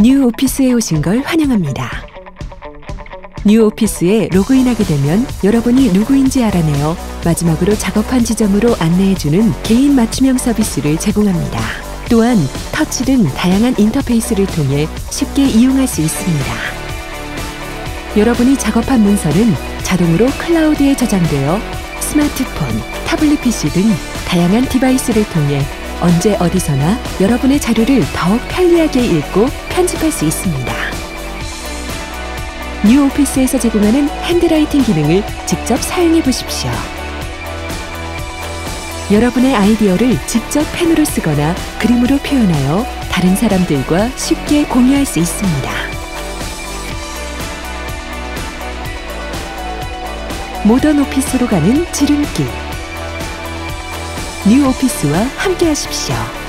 뉴 오피스에 오신 걸 환영합니다. 뉴 오피스에 로그인하게 되면 여러분이 누구인지 알아내어 마지막으로 작업한 지점으로 안내해주는 개인 맞춤형 서비스를 제공합니다. 또한 터치 등 다양한 인터페이스를 통해 쉽게 이용할 수 있습니다. 여러분이 작업한 문서는 자동으로 클라우드에 저장되어 스마트폰, 타블릿 PC 등 다양한 디바이스를 통해 언제 어디서나 여러분의 자료를 더욱 편리하게 읽고 편집할 수 있습니다. 뉴 오피스에서 제공하는 핸드라이팅 기능을 직접 사용해 보십시오. 여러분의 아이디어를 직접 펜으로 쓰거나 그림으로 표현하여 다른 사람들과 쉽게 공유할 수 있습니다. 모던 오피스로 가는 지름길. 뉴 오피스와 함께 하십시오.